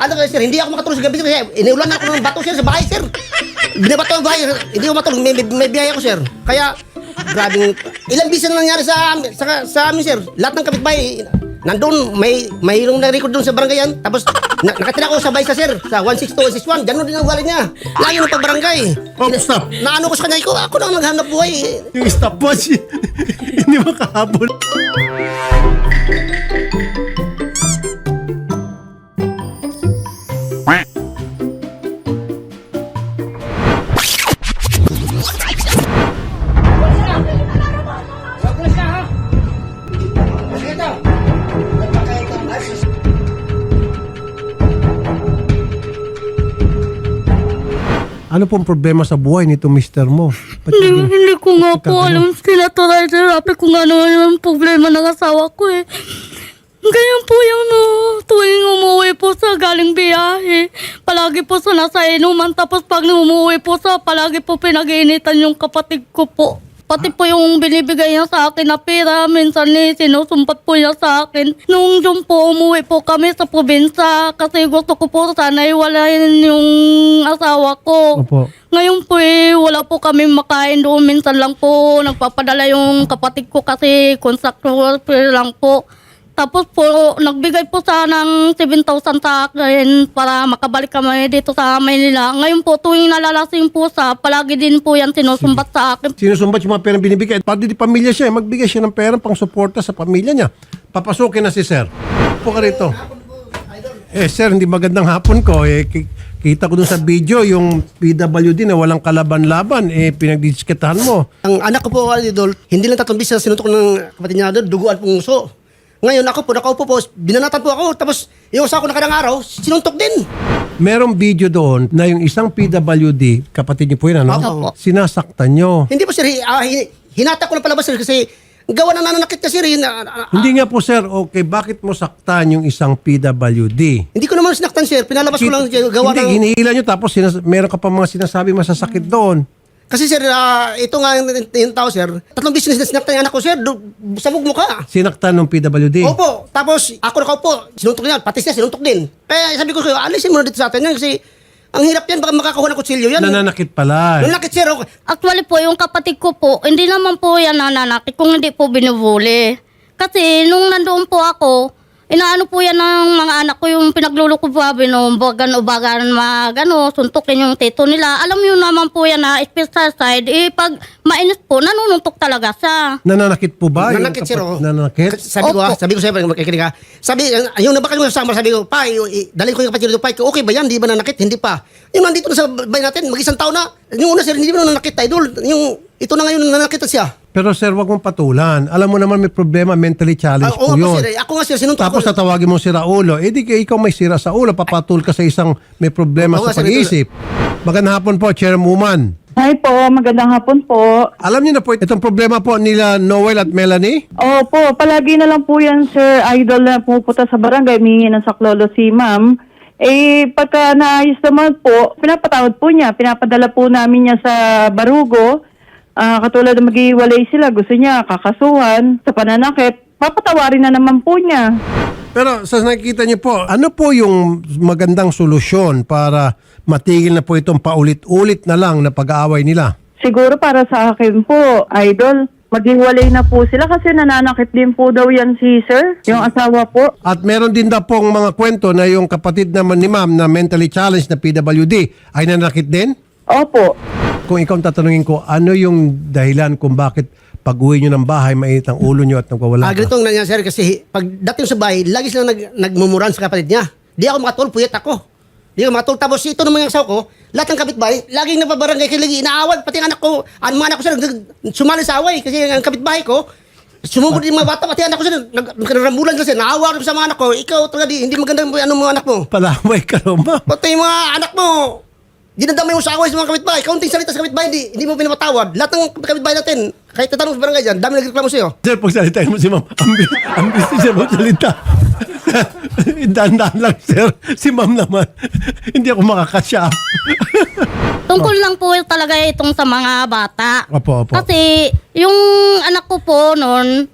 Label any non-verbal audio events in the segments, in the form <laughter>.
Ano kasi sir, hindi ako makatulog sa gabi sir. Kasi iniulan ako ng bato sir sa bahay sir. Binabato ang bahay. Hindi ako matulog. May, may, may biyaya ko sir. Kaya, grabe. Ilang bisan na nangyari sa, sa, sa amin sir. Lahat ng kapitbahay, nandun, may mayroong na-record doon sa barangay yan. Tapos, na, nakatira ko sa bahay sa sir, sa 162, 161. Ganun din ang ugali niya. Lagi ng pagbarangay. Oh, stop. Naano ko sa kanya, ko, ako lang naghanap buhay. Yung stopwatch, <laughs> hindi makahabol. Ano pong problema sa buhay nito, mister mo? Ba't Hindi, hindi- hindi ko nga po alam sila to Sir Rafi kung ano yung problema ng asawa ko eh. Ganyan po yung no, tuwing umuwi po sa galing biyahe. Palagi po sa nasa inuman tapos pag umuwi po sa palagi po pinag-iinitan yung kapatid ko po. Pati po yung binibigay niya sa akin na pera, minsan ni sinusumpat po niya sa akin. Nung dun po umuwi po kami sa probinsya kasi gusto ko po sana iwalayin yung asawa ko. Opo. Ngayon po eh, wala po kami makain doon. Minsan lang po nagpapadala yung kapatid ko kasi pay lang po. Tapos po, nagbigay po sa ng 7,000 sa akin para makabalik kami dito sa Maynila. Ngayon po, tuwing nalalasing po sa, palagi din po yan sinusumbat sa akin. Sinusumbat yung mga perang binibigay. Pati di pamilya siya, eh. magbigay siya ng pera pang suporta sa pamilya niya. Papasukin na si sir. Po ka rito. Eh sir, hindi magandang hapon ko. Eh, ki- kita ko dun sa video yung PWD na walang kalaban-laban. Eh, pinagdisketahan mo. Ang anak ko po, Idol, hindi lang tatlong bisis na sinuntok ng kapatid niya doon, duguan pong uso. Ngayon ako po, nakaupo po, binanatan po ako, tapos yung usa ko nakarang araw, sinuntok din. Merong video doon na yung isang PWD, kapatid niyo po yun, ano? Opo. Sinasaktan nyo. Hindi po sir, hi- ah, hin- hinata ko na palabas sir kasi gawa na nananakit na sir. hin- ah, ah, Hindi nga po sir, okay, bakit mo saktan yung isang PWD? hindi ko naman sinaktan sir, pinalabas ko lang siya, gawa Hindi, ng... hinihila nyo tapos sinas- meron ka pa mga sinasabi masasakit doon. Kasi sir, ah, ito nga yung, yung tao sir, tatlong business na sinaktan yung anak ko sir, sabog mo ka. Sinaktan ng PWD. Opo, tapos ako nakaupo, sinuntok niya, patis niya, sinuntok din. Kaya sabi ko, alisin mo na dito sa atin yan kasi ang hirap yan, baka makakuha ng kutsilyo yan. Nananakit pala. Nanakit sir, okay. Actually po, yung kapatid ko po, hindi naman po yan nananakit kung hindi po binubuli. Kasi nung nandoon po ako, inaano po yan ng mga anak ko yung pinagluluko po sabi no, bagan o bagan magano, suntukin yung tito nila. Alam yun naman po yan na special side, eh pag mainit po, nanununtok talaga siya. Nananakit po ba? yung Nanakit sir, kapat- oh. Nananakit? Sabi ko Opo. ah, sabi ko sa'yo, makikinig ka. Sabi, ang- yung nabakal mo sa sabi ko, pa, dali ko yung kapatid dito, pa, okay ba yan? Di ba nanakit? Hindi pa. Yung nandito na sa bahay natin, mag-isang taon na. Yung una sir, hindi ba nanakit, idol? Yung, ito na ngayon nanakit na siya. Pero sir, wag mong patulan. Alam mo naman may problema, mentally challenged Ah, oo po nga po, yun. sir, eh. Ako nga sir, sinuntok Tapos ako. tatawagin mo sira ulo. Eh di ka- ikaw may sira sa ulo, papatul ka sa isang may problema Oo nga, sa sir, pag-iisip. Magandang hapon po, Chairwoman. Hi po, magandang hapon po. Alam niyo na po, itong problema po nila Noel at Melanie? Opo, palagi na lang po yan, Sir Idol, na pupunta sa barangay, humingi ng saklolo si ma'am. Eh, pagka naayos naman po, pinapatawad po niya. Pinapadala po namin niya sa Barugo. Ah, katulad na maghiwalay sila, gusto niya kakasuhan sa pananakit. Papatawarin na naman po niya. Pero sa nakikita niyo po, ano po yung magandang solusyon para matigil na po itong paulit-ulit na lang na pag-aaway nila? Siguro para sa akin po, Idol, maghiwalay na po sila kasi nananakit din po daw yan si Sir, yung asawa po. At meron din daw pong mga kwento na yung kapatid naman ni ma'am na mentally challenged na PWD ay nanakit din? Opo. Kung ikaw ang tatanungin ko, ano yung dahilan kung bakit pag uwi nyo ng bahay, mainit ang ulo nyo at nagwawala Ah, ka? ang nangyari sir, kasi pag dating sa bahay, lagi sila nag, nagmumuran sa kapatid niya. Di ako makatulog, puyat ako. Di ako makatulog. Tapos ito naman yung asawa ko, lahat ng kapitbahay, laging napabarangay kiligi, inaawat, pati ang anak ko, ang mga anak ko sir, sumali sa away, kasi ang kapitbahay ko, sumugod yung mga bata, pati anak ko sir, nag- nagkarambulan kasi, naawa rin sa mga anak ko, ikaw talaga di, hindi maganda yung ano mga anak mo. Palaway ka naman. ma'am. Pati yung mga anak mo, dinadamay mo sa away sa mga kapitbahay, kaunting salita sa kapitbahay, di, hindi mo pinapatawad. Lahat ng kapitbahay natin, kahit tatanong sa barangay dyan, dami nagreklamo sa'yo. Sir, pag salitain mo si ma'am, ang bilis, ang ni sir magsalita. <laughs> Dahan-dahan lang, sir. Si ma'am naman, <laughs> hindi ako makakasya. <laughs> Tungkol lang po talaga itong sa mga bata. Opo, opo. Kasi yung anak ko po noon,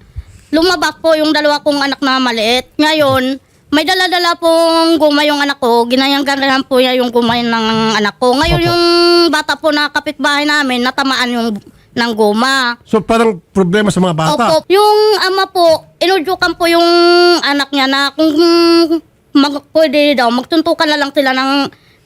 lumabas po yung dalawa kong anak na maliit. Ngayon, May dala-dala pong guma yung anak ko. Ginayang-ganahan po niya yung guma ng anak ko. Ngayon Opo. yung bata po na kapitbahay namin, natamaan yung ng guma. So parang problema sa mga bata. Opo. Yung ama po, inudyukan po yung anak niya na kung mag, pwede daw, magtuntukan na lang sila ng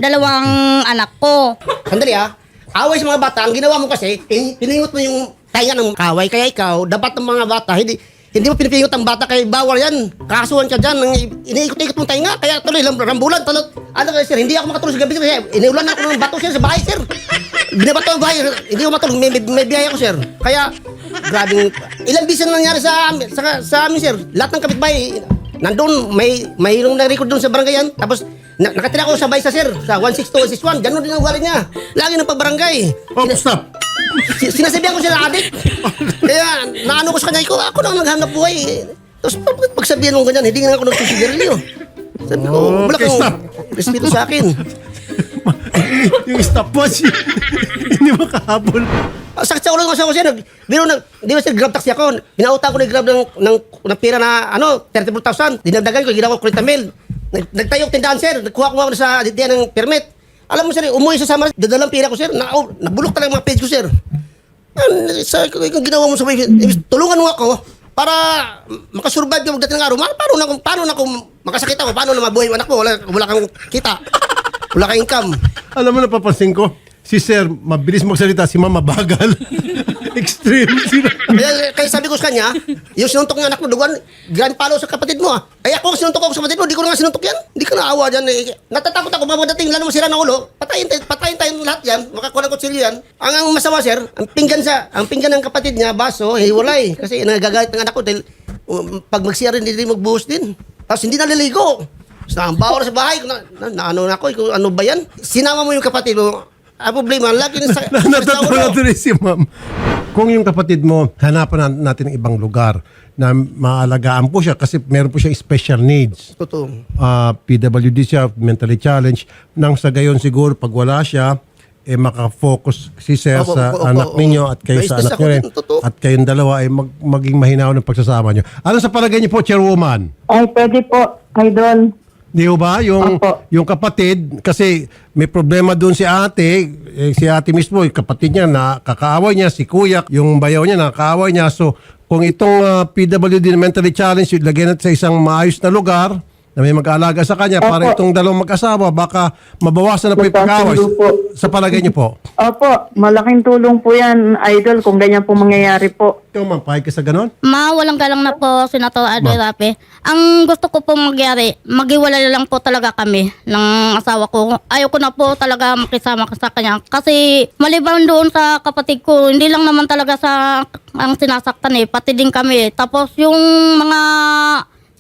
dalawang anak ko. Sandali ah. Away sa mga bata, ang ginawa mo kasi, piningot mo yung tainga ng kaway. Kaya ikaw, dapat ng mga bata, hindi hindi mo pinipingot ang bata kay bawal yan. Kakasuhan ka dyan, nang iniikot-ikot mong tainga. Kaya tuloy, lam- rambulan, tulog. Ano kayo sir, hindi ako makatulog sa gabi kasi iniulan ako ng bato sir sa bahay sir. Binabato ang bahay, hindi ako matulog, may, may, may biyaya ko sir. Kaya, grabe, ilang bisan na nangyari sa, sa, sa amin sir. Lahat ng kapitbahay, nandun, may, may yung na-record doon sa barangay yan. Tapos, na, nakatira ko sa Baysa sir, sa 162, 161. Ganun din ang ugali niya. Lagi ng pagbarangay. Oh, stop. Si- sinasabihan ko sila adik. Kaya, naano ko sa kanya, ikaw, ako lang naghanap buhay. Tapos, pag, pagsabihan mo ganyan, hindi nga ako nagsusigarilyo. Sabi ko, wala Okay, kang stop. respeto sa akin. <laughs> yung stopwatch, hindi makahabol. Ah, Sakit sa ulo ko sa ako sir. Biro nag, di ba sir, grab taxi ako. Pinauta ko ng grab ng, ng, ng pera na, ano, 34,000. Dinagdagan ko, ginawa ko 40 mil. Nag, nagtayo ko tindahan sir. Nagkuha ko ako sa diyan ng permit. Alam mo sir, umuwi sa sama, dadalang pera ko sir. Na, oh, nabulok talaga mga page ko sir. Yan, sa ikaw ginawa mo sa may, tulungan mo ako para makasurvive yung dating ng araw. Ma- Paano na kung paano na kung makasakit ako? Paano na mabuhay yung anak mo? Wala, wala kang kita. Wala kang income. Alam mo napapansin ko, si Sir, mabilis magsalita, si Mama bagal. <laughs> Extreme. Sino? Kaya, kaya sabi ko sa kanya, yung sinuntok ng anak mo, dugan, grand palo sa kapatid mo ah. Kaya ako sinuntok ako sa kapatid mo, di ko na nga sinuntok yan. Di ka naawa dyan. Eh. Natatakot ako, mamadating lalo mo sira ng ulo, patayin, tayo- patayin tayong lahat yan, makakuha ng kutsilyo yan. Ang, ang masama sir, ang pinggan sa, ang pinggan ng kapatid niya, baso, hiwalay. Kasi nagagalit ng anak ko dahil um, pag mag-CR hindi din magbuhos din. Tapos hindi naliligo. Tapos nakambawar sa bahay, na, na, na, ano na ako, ikaw, ano ba yan? Sinama mo yung kapatid mo, ang problema, lagi <laughs> na sa, sa Natatawa ulo. tuloy si Ma'am. Kung yung kapatid mo, hanapan na- natin ng ibang lugar na maalagaan po siya kasi meron po siya special needs. Totoo. Ah, PWD siya, mentally challenged. Nang sa gayon siguro, pag wala siya, eh makafocus si Sir Opo, sa opo, anak opo. ninyo at kayo sa stress anak ako niyo rin. din, totoo. At kayong dalawa ay mag- maging mahinaw ng pagsasama niyo. Ano sa palagay niyo po, Chairwoman? Ay, pwede po, idol. Di ho ba? Yung, Opo. yung kapatid, kasi may problema doon si ate, eh, si ate mismo, yung kapatid niya, na kakaaway niya, si kuya, yung bayaw niya, nakakaaway niya. So, kung itong ah, PWD na mentally challenged, lagyan natin sa isang maayos na lugar, na may mag-aalaga sa kanya, para Opo. itong dalawang mag-asawa, baka mabawasan na po yung pag-aaway. Magkasundo po. Sa palagay niyo po. Opo, malaking tulong po yan, idol, kung ganyan po mangyayari po. Ikaw, ma'am, pahig ka sa ganon? Ma, walang galang na po, Senator Ado Rape. Ang gusto ko po magyari, maghiwalay lang po talaga kami ng asawa ko. Ayaw ko na po talaga makisama sa kanya. Kasi maliban doon sa kapatid ko, hindi lang naman talaga sa ang sinasaktan eh, pati din kami. Tapos yung mga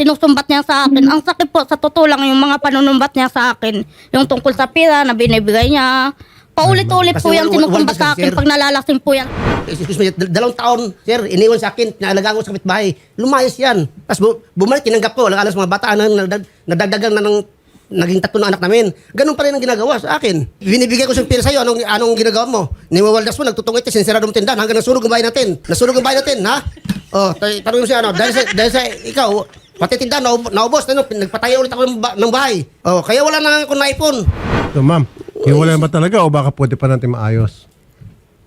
sinusumbat niya sa akin, ang sakit po sa totoo lang yung mga panunumbat niya sa akin. Yung tungkol sa pira na binibigay niya. Paulit-ulit Kasi po yan wal- wal- sinusumbat wal- sa akin sir. pag nalalasing po yan. excuse me, dal- dalawang taon, sir, iniwan sa akin, pinalagaan ko sa kapitbahay. Lumayas yan. Tapos bu- bumalik, tinanggap ko. Alas mga bata na nadag- nadagdagan na ng naging tatlo na anak namin. Ganun pa rin ang ginagawa sa akin. Binibigay ko sa pira sa'yo, anong, anong ginagawa mo? Niwawaldas mo, nagtutungit, sinsirado mo tindahan hanggang nasunog ang bahay natin. Nasunog ang bahay natin, ha? Oh, tay- tanong mo siya, ano, dahil sa, dahil sa ikaw, pati tindahan, naub- naubos, ano, nagpatayo ulit ako ng, ba- ng bahay. Oh, kaya wala na akong naipon. So, ma'am, hiwalay ba talaga o baka pwede pa natin maayos?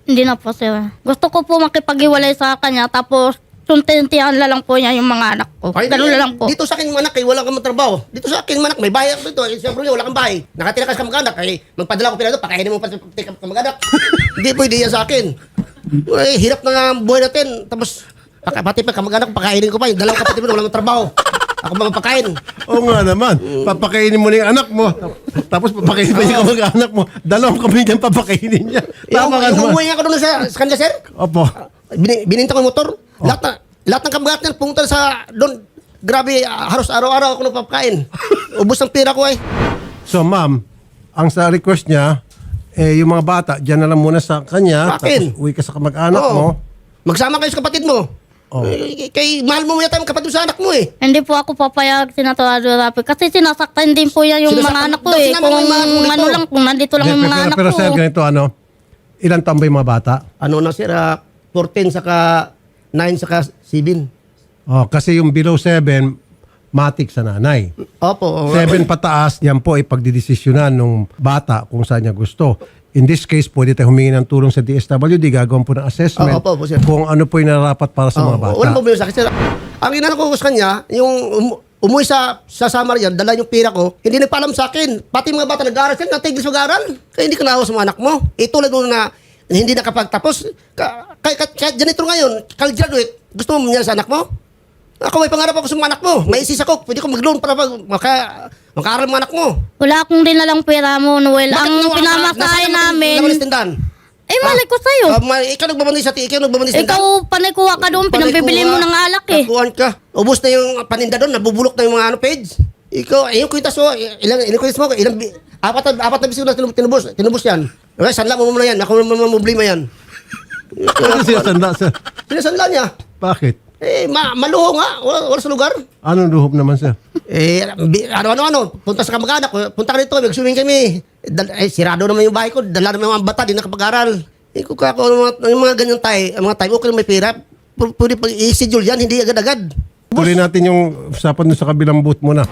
Hindi na po, sir. Gusto ko po makipag-iwalay sa kanya, tapos suntentihan na lang po niya yung mga anak ko. Ay, Ganun na lang po. Dito sa akin manak kay wala kang trabaho. Dito sa akin manak may bahay ako dito. Eh, Siyempre wala kang bahay. Nakatira ka sa kamag-anak kay magpadala ko pera doon pakainin mo pa sa pati ka- kamag-anak. <laughs> Hindi pwede yan sa akin. Ay, hirap na nga ang buhay natin. Tapos paka, pati pa kamag-anak pakainin ko pa yung dalawang kapatid mo na walang trabaho. Ako mga pakain. Oo nga naman. Papakainin mo na yung anak mo. Tapos papakainin pa niya kamag-anak mo. Dalawang kami dyan papakainin niya. Yung, Tama ka yung naman. umuwi nga ako doon sa, sa kanya, sir. Opo. Bin, bininta ko yung motor. Lahat, na, lahat ng kamag-anak niya pumunta sa doon. Grabe, ah, halos araw-araw ako nagpapakain. <laughs> Ubus ang pera ko eh. So ma'am, ang sa request niya, eh, yung mga bata, dyan na lang muna sa kanya. Akin. Tapos uwi ka sa kamag-anak Oo. mo. Magsama kayo sa kapatid mo. Oo. Eh, kay mahal mo yata yung kapatid sa anak mo eh. Hindi po ako papayag, Senator Ado Rapi. Kasi sinasaktan din po yan yung Sinasaktan- mga anak ko daw eh. sinama Kung mo yung mga anak mo ano dito. lang, kung nandito lang Hindi, yung mga pero, anak pero ko. sir, ganito ano, ilan taon ba yung mga bata? Ano na sir, ah, 14 saka 9 saka 7. Oh, kasi yung below 7, matik sa nanay. Opo. Seven pataas, yan po ay pagdidesisyonan ng bata kung saan niya gusto. In this case, pwede tayo humingi ng tulong sa DSWD, gagawin po ng assessment Oo, opo, opo, sir. kung ano po yung nararapat para sa mga Oo, bata. Walang problema sa akin. sir. Ang inano ko sa kanya, yung um, umuwi sa sa Samar yan, dala yung pira ko, hindi nagpaalam sa akin. Pati mga bata nag-aaral sila, natigil sa mag-aaral. Kaya hindi ka naawa sa mga anak mo. Eh, tulad mo na hindi nakapagtapos. Ka, kahit, kahit, kahit ganito ngayon, college graduate, gusto mo mangyari sa anak mo? Ako may pangarap ako sa mga anak mo. May isis ako. Pwede ko mag-loan para mag, maka, makaaral mga anak mo. Wala akong dinalang pera mo, Noel. Bakit Ang mo- pinamasahe nasa- namin, nasa tindahan? eh malay ko sa'yo. Ah, ma- ikaw nagbabandi sa ikaw nagbabandi sa tindahan. Ikaw, panay kuha ka doon, pinambibili mo ng alak eh. Nakuhan ka. Ubus na yung paninda doon, nabubulok na yung mga ano page. Ikaw, eh, yung kwintas mo, ilang, ilang kwintas mo, ilang, bi- apat na, apat na bisis ko na tinubos, tinubos, tinubos yan. Okay, sanla mo muna yan, ako naman problema yan. <laughs> Ano siya sanda, sir? Sinasanla niya. Bakit? Eh, ma maluho nga, wala, wala sa lugar. Anong luhop naman, sir? Eh, bi- ano, ano, ano, punta sa kamag-anak, punta ka rito, mag-swimming kami. Eh, dal- eh, sirado naman yung bahay ko, dala naman yung mga bata, di nakapag-aral. Eh, kung kako, yung mga, yung mga ganyang tayo, ang mga tayo, okay na may pera, P- pwede pag i-schedule yan, hindi agad-agad. Tuloy natin yung usapan doon sa kabilang booth muna.